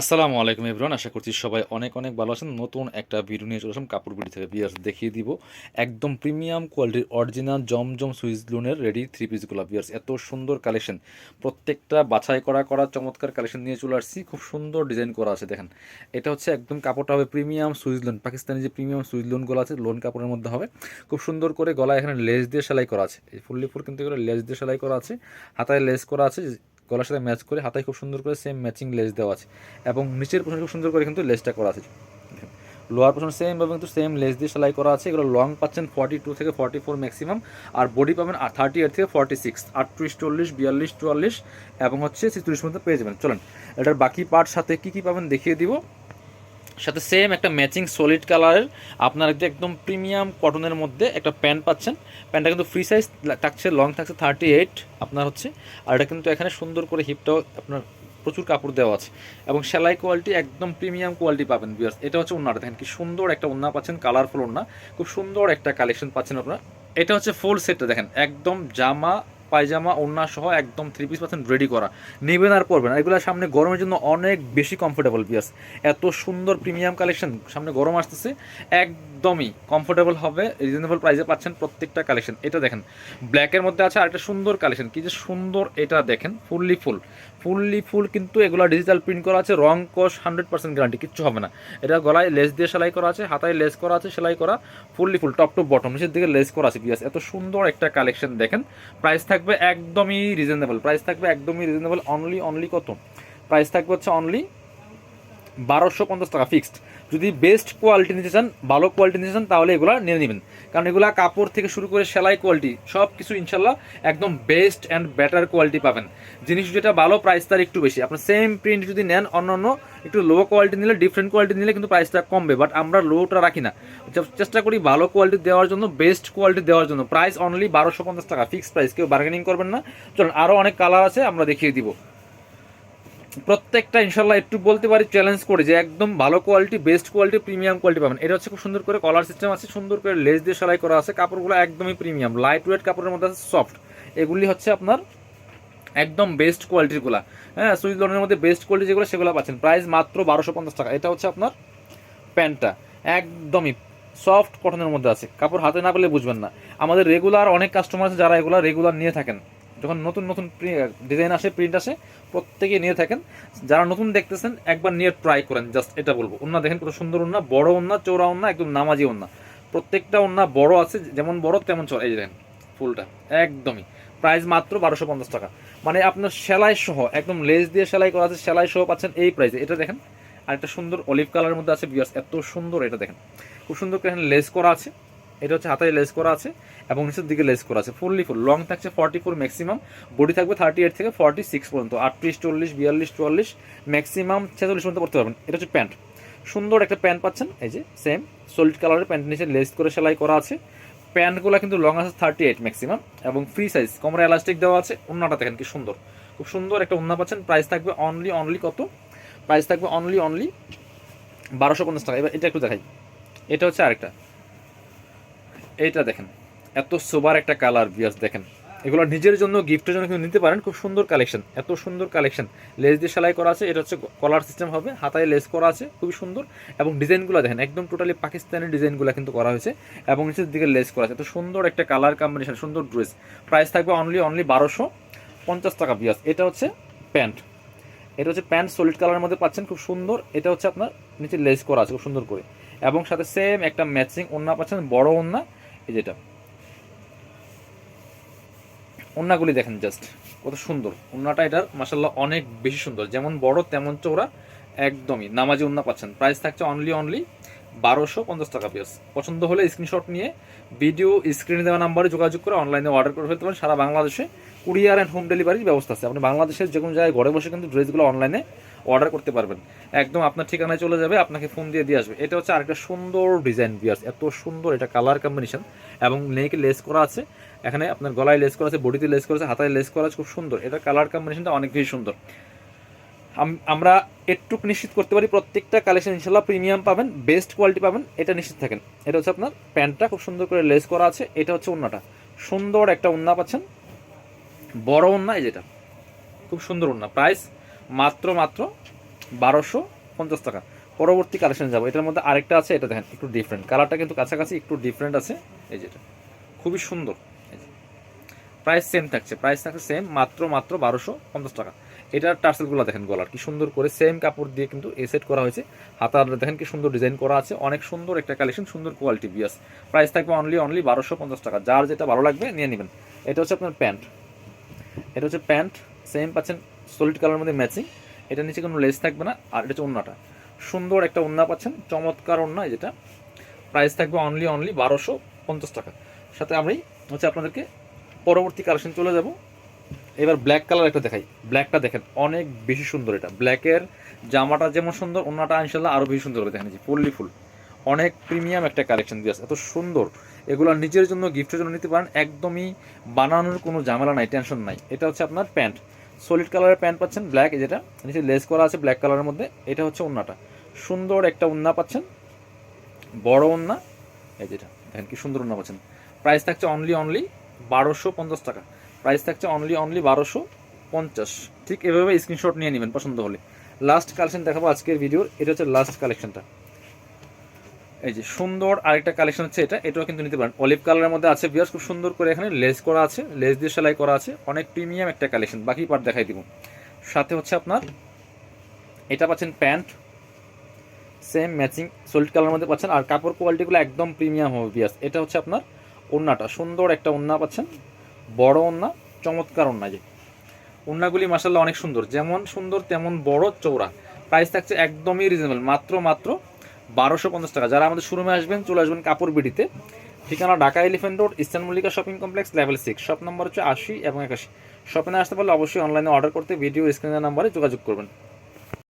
আসসালামু আলাইকুম এভরিওয়ান, আশা করছি সবাই অনেক অনেক ভালো আছেন। নতুন একটা ভিডিও নিয়ে চলে কাপড় বিড়ি থেকে বিয়ার্স দেখিয়ে দিব। একদম প্রিমিয়াম কোয়ালিটির অরিজিনাল জমজম সুইস লুনের রেডি থ্রি পিসগুলো বিয়ার্স। এত সুন্দর কালেকশন প্রত্যেকটা বাছাই করা করা, চমৎকার কালেকশন নিয়ে চলে আসছি। খুব সুন্দর ডিজাইন করা আছে, দেখেন। এটা হচ্ছে একদম কাপড়টা হবে প্রিমিয়াম সুইস লোন। পাকিস্তানি যে প্রিমিয়াম সুইস লোনগুলো আছে, লোন কাপড়ের মধ্যে হবে। খুব সুন্দর করে গলায় এখানে লেস দিয়ে সেলাই করা আছে। এই ফুললি ফুল কিন্তু এগুলো লেস দিয়ে সেলাই করা আছে। হাতায় লেস করা আছে। গলার সাথে ম্যাচ করে হাতায় খুব সুন্দর করে সেম ম্যাচিং লেস দেওয়া আছে এবং নিচের পোশাক খুব সুন্দর করে কিন্তু লেসটা করা আছে। লোয়ার পোশন সেম এবং কিন্তু সেম লেস দিয়ে সেলাই করা আছে, এগুলো লং পাচ্ছেন ফর্টি টু থেকে ফর্টি ফোর ম্যাক্সিমাম আর বডি পাবেন থার্টি এইট থেকে ফর্টি সিক্স আটত্রিশ, চল্লিশ, বিয়াল্লিশ, চুয়াল্লিশ এবং হচ্ছে ছেচল্লিশ মধ্যে পেয়ে যাবেন। চলেন, এটার বাকি পার্ট সাথে কী কী পাবেন দেখিয়ে দিব। সাথে সেম একটা ম্যাচিং সলিড কালারের আপনার একদম প্রিমিয়াম কটনের মধ্যে একটা প্যান্ট পাচ্ছেন। প্যান্টটা কিন্তু ফ্রি সাইজ থাকছে লং থাকছে থার্টি এইট আপনার হচ্ছে। আর এটা কিন্তু এখানে সুন্দর করে হিপটাও আপনার প্রচুর কাপড় দেওয়া আছে। এবং সেলাই কোয়ালিটি একদম প্রিমিয়াম কোয়ালিটি পাবেন বিয়ার্স এটা হচ্ছে ওনাটা দেখেন কি সুন্দর একটা ওনা পাচ্ছেন কালারফুল ওনা খুব সুন্দর একটা কালেকশন পাচ্ছেন আপনারা। এটা হচ্ছে ফুল সেটটা দেখেন। একদম জামা পায়জামা, ওড়না সহ একদম থ্রি পিস পাচ্ছেন রেডি করা। নেবেন আর পরবেন এগুলো সামনে গরমের জন্য অনেক বেশি কমফোর্টেবল পিয়াস এত সুন্দর প্রিমিয়াম কালেকশন সামনে গরম আসতেছে। একদমই কমফোর্টেবল হবে রিজনেবল প্রাইসে পাচ্ছেন প্রত্যেকটা কালেকশন এটা দেখেন ব্ল্যাকের মধ্যে আছে আরেকটা সুন্দর কালেকশন কি যে সুন্দর এটা দেখেন ফুললি ফুল ফুললি ফুল কিন্তু এগুলো ডিজিটাল প্রিন্ট করা আছে, রং কস হান্ড্রেড পার্সেন্ট গ্যারান্টি কিচ্ছু হবে না। এটা গলায় লেস দিয়ে সেলাই করা আছে, হাতায় লেস করা আছে, সেলাই করা, fully full top to bottom নিচের দিকে লেস করা আছে পিয়াস এত সুন্দর একটা কালেকশন দেখেন প্রাইস থাকবে একদমই রিজনেবল প্রাইস থাকবে একদমই রিজনেবল অনলি অনলি কত? প্রাইস থাকবে হচ্ছে অনলি বারোশো পঞ্চাশ টাকা ফিক্সড যদি বেস্ট কোয়ালিটি নিতে চান, ভালো কোয়ালিটি নিতে চান, তাহলে এগুলো নিয়ে নেবেন। কারণ এগুলো কাপড় থেকে শুরু করে সেলাই কোয়ালিটি সব কিছু ইনশাল্লাহ একদম বেস্ট অ্যান্ড বেটার কোয়ালিটি পাবেন। জিনিস যেটা ভালো প্রাইস তার একটু বেশি। আপনার সেম প্রিন্ট যদি নেন অন্য অন্য একটু লো কোয়ালিটি নিলে ডিফারেন্ট কোয়ালিটি নিলে কিন্তু প্রাইসটা কমবে। বাট আমরা লোটা রাখি না। চেষ্টা করি ভালো কোয়ালিটি দেওয়ার জন্য বেস্ট কোয়ালিটি দেওয়ার জন্য। প্রাইস অনলি বারোশো পঞ্চাশ টাকা। ফিক্সড প্রাইস কেউ বার্গেনিং করবেন না। চলুন আরও অনেক কালার আছে, আমরা দেখিয়ে দিব। প্রত্যেকটা ইনশাল্লাহ একটু বলতে পারি চ্যালেঞ্জ করে যে একদম ভালো quality best quality premium quality পাবেন। এটা হচ্ছে খুব সুন্দর করে কলার সিস্টেম আছে, সুন্দর করে লেস দিয়ে সেলাই করা আছে, কাপড়গুলো একদমই প্রিমিয়াম লাইট ওয়েট কাপড়ের মধ্যে আছে সফট এগুলি হচ্ছে আপনার একদম বেস্ট কোয়ালিটিরগুলো হ্যাঁ সুইচ লোনের মধ্যে বেস্ট কোয়ালিটি যেগুলো, সেগুলো পাচ্ছেন। প্রাইস মাত্র বারোশো পঞ্চাশ টাকা। এটা হচ্ছে আপনার প্যান্টটা। একদমই সফট কটনের মধ্যে আছে। কাপড় হাতে না পেলে বুঝবেন না। আমাদের রেগুলার অনেক কাস্টমার আছে যারা এগুলো রেগুলার নিয়ে থাকেন। যখন নতুন নতুন ডিজাইন আসে প্রিন্ট আসে প্রত্যেকে নিয়ে থাকেন। যারা নতুন দেখতেছেন, একবার নিয়ে ট্রাই করেন জাস্ট এটা বলব। ওনা দেখেন কত সুন্দর ওনা বড় ওনা চৌড়া ওনা একদম নামাজি ওনা প্রত্যেকটা ওনা বড় আছে, যেমন বড়, তেমন চড়া এই দেখেন, ফুলটা, একদমই। প্রাইস মাত্র বারোশো পঞ্চাশ টাকা। মানে আপনার সেলাই সহ, একদম লেস দিয়ে সেলাই করা আছে, সেলাই সহ পাচ্ছেন এই প্রাইসে এটা দেখেন আর একটা সুন্দর অলিভ কালারের মধ্যে আছে বিয়ার্স এত সুন্দর এটা দেখেন। খুব সুন্দর এখানে লেস করা আছে। এটা হচ্ছে হাতায় লেস করা আছে এবং নিচের দিকে লেস করা আছে ফুললি ফুল লং থাকছে ফর্টি ফোর ম্যাক্সিমাম বডি থাকবে থার্টি এইট থেকে ফর্টি সিক্স পর্যন্ত, আটত্রিশ, চল্লিশ, বিয়াল্লিশ, চুয়াল্লিশ ম্যাক্সিমাম ছেচল্লিশ পর্যন্ত করতে পারবেন। এটা হচ্ছে প্যান্ট সুন্দর একটা প্যান্ট পাচ্ছেন, এই যে সেম সলিড কালারের প্যান্ট নিচে লেস করে সেলাই করা আছে। প্যান্টগুলো কিন্তু লং আছে থার্টি এইট ম্যাক্সিমাম এবং ফ্রি সাইজ কোমরে এলাস্টিক দেওয়া আছে অন্যটা দেখেন কি সুন্দর। খুব সুন্দর একটা অন্য পাচ্ছেন প্রাইস থাকবে অনলি অনলি কত? প্রাইস থাকবে অনলি অনলি বারোশো পঞ্চাশ টাকা। এবার এটা একটু দেখাই। এটা হচ্ছে আরেকটা। এইটা দেখেন, এত সোবার একটা কালার বিয়াস দেখেন। এগুলো নিজের জন্য গিফটের জন্য কিন্তু নিতে পারেন, খুব সুন্দর কালেকশন এত সুন্দর কালেকশন লেস দিয়ে সেলাই করা আছে, এটা হচ্ছে কলার সিস্টেম হবে, হাতায় লেস করা আছে, খুবই সুন্দর। এবং ডিজাইনগুলো দেখেন, একদম টোটালি পাকিস্তানি ডিজাইনগুলো কিন্তু করা হয়েছে, এবং নিচের দিকে লেস করা আছে। এত সুন্দর একটা কালার কম্বিনেশন সুন্দর ড্রেস প্রাইস থাকবে অনলি অনলি বারোশো পঞ্চাশ টাকা বিয়াস এটা হচ্ছে প্যান্ট এটা হচ্ছে প্যান্ট সলিড কালারের মধ্যে পাচ্ছেন, খুব সুন্দর। এটা হচ্ছে আপনার নিচে লেস করা আছে, খুব সুন্দর করে। এবং সাথে সেম একটা ম্যাচিং ওন্না পাচ্ছেন, বড় ওন্না এই যেটা। ওন্নাগুলি দেখেন জাস্ট কত সুন্দর। ওন্নাটা এটার মাসাল্লাহ অনেক বেশি সুন্দর। যেমন বড়, তেমন চৌড়া একদমই। নামাজি ওন্না পাচ্ছেন। প্রাইস থাকছে অনলি অনলি বারোশো পঞ্চাশ টাকা পিস পছন্দ হলে স্ক্রিনশট নিয়ে ভিডিও স্ক্রিনে দেওয়া নাম্বারে যোগাযোগ করে অনলাইনে অর্ডার করে ফেলতে পারেন। সারা বাংলাদেশে কুরিয়ার অ্যান্ড হোম ডেলিভারির ব্যবস্থা আছে। আপনি বাংলাদেশের যে কোনো জায়গায় ঘরে বসে কিন্তু ড্রেসগুলো অনলাইনে অর্ডার করতে পারবেন। একদম আপনার ঠিকানায় চলে যাবে, আপনাকে ফোন দিয়ে দিয়ে আসবে। এটা হচ্ছে আরেকটা সুন্দর ডিজাইন বিয়ার্স এত সুন্দর এটা কালার কম্বিনেশন এবং নেকে লেস করা আছে। এখানে আপনার গলায় লেস করা আছে বডিতে লেস করা আছে, হাতায় লেস করা আছে, খুব সুন্দর। এটা কালার কম্বিনেশনটা অনেক বেশি সুন্দর। আমরা একটু নিশ্চিত করতে পারি, প্রত্যেকটা কালেকশন ইনশাল্লাহ প্রিমিয়াম পাবেন বেস্ট কোয়ালিটি পাবেন, এটা নিশ্চিত থাকেন। এটা হচ্ছে আপনার প্যান্টটা খুব সুন্দর করে লেস করা আছে, এটা হচ্ছে ওন্নাটা। সুন্দর একটা ওন্না পাচ্ছেন। বড় ওন্না এই যেটা। খুব সুন্দর ওন্না। প্রাইস মাত্র মাত্র বারোশো পঞ্চাশ টাকা। পরবর্তী কালেকশন যাব। এটার মধ্যে আরেকটা আছে, এটা দেখেন, একটু ডিফারেন্ট কালারটা কিন্তু কাছাকাছি, একটু ডিফারেন্ট আছে। এই যেটা খুবই সুন্দর। প্রাইস সেম থাকছে। প্রাইস থাকছে সেম মাত্র মাত্র বারোশো পঞ্চাশ টাকা। এটার টার্সেলগুলো দেখেন গলার, কি সুন্দর করে সেম কাপড় দিয়ে কিন্তু এ সেট করা হয়েছে। হাতার দেখেন কি সুন্দর ডিজাইন করা আছে। অনেক সুন্দর একটা কালেকশন সুন্দর কোয়ালিটি বিয়াস প্রাইস থাকবে অনলি অনলি বারোশো পঞ্চাশ টাকা। যার যেটা ভালো লাগবে, নিয়ে নেবেন। এটা হচ্ছে আপনার প্যান্ট। এটা হচ্ছে প্যান্ট। সেম পাচ্ছেন সলিড কালার মধ্যে ম্যাচিং। এটা নিচে কোনো লেস থাকবে না, আর এটা হচ্ছে ওন্নাটা সুন্দর একটা ওন্না পাচ্ছেন, চমৎকার ওন্না যেটা প্রাইস থাকবে অনলি অনলি বারোশো পঞ্চাশ টাকা। সাথে আমি হচ্ছে আপনাদেরকে পরবর্তী কালেকশন চলে যাব। এবার ব্ল্যাক কালার একটা দেখাই। ব্ল্যাকটা দেখেন, অনেক বেশি সুন্দর এটা। ব্ল্যাকের জামাটা যেমন সুন্দর ওন্নাটা ইনশাল্লাহ আরও বেশি সুন্দর হবে দেখেন পল্লি ফুল। অনেক প্রিমিয়াম একটা কালেকশন দিয়ে আছে, এত সুন্দর। এগুলো নিজের জন্য গিফটের জন্য নিতে পারেন, একদমই বানানোর কোনো ঝামেলা নাই টেনশন নাই। এটা হচ্ছে আপনার প্যান্ট। সলিড কালারের প্যান্ট পাচ্ছেন ব্ল্যাক যেটা। নিচে লেস করা আছে ব্ল্যাক কালারের মধ্যে, এটা হচ্ছে ওন্নাটা। সুন্দর একটা ওন্না পাচ্ছেন, বড় ওন্না, এই যেটা, দেখেন কি সুন্দর ওন্না পাচ্ছেন। প্রাইস থাকছে অনলি অনলি বারোশো পঞ্চাশ টাকা। প্রাইস থাকছে অনলি অনলি বারোশো পঞ্চাশ। ঠিক এভাবে স্ক্রিনশট নিয়ে নেবেন, পছন্দ হলে। লাস্ট কালেকশন দেখাবো আজকের ভিডিওর এটা হচ্ছে লাস্ট কালেকশনটা এই যে সুন্দর আরেকটা কালেকশন হচ্ছে এটা, এটাও কিন্তু নিতে পারেন। অলিভ কালারের মধ্যে আছে বিয়ার্স খুব সুন্দর করে এখানে লেস করা আছে লেস দিয়ে সেলাই করা আছে, অনেক প্রিমিয়াম একটা কালেকশন বাকি পার্ট দেখাই দিব। সাথে হচ্ছে আপনার, এটা পাচ্ছেন প্যান্ট সেম ম্যাচিং সলিড কালারের মধ্যে পাচ্ছেন। আর কাপড় কোয়ালিটিগুলো একদম প্রিমিয়াম হবে বিয়ার্স এটা হচ্ছে আপনার ওন্নাটা, সুন্দর একটা ওন্না পাচ্ছেন। বড় ওন্না, চমৎকার ওন্না যে। ওন্নাগুলি মাসাল্লাহ অনেক সুন্দর। যেমন সুন্দর, তেমন বড় চৌড়া প্রাইস থাকছে একদমই রিজনেবল মাত্র মাত্র বারোশো পঞ্চাশ টাকা। যারা আমাদের শোরুমে আসবেন, চলে আসবেন কাপড় বিডিতে। ঠিকানা Dhaka elephant road eastern Mallika shopping complex level six shop number হচ্ছে আশি এবং একাশি। শপিংয়ে আসতে পারলে অবশ্যই অনলাইনে অর্ডার করতে ভিডিও স্ক্রিনের নাম্বারে যোগাযোগ করবেন।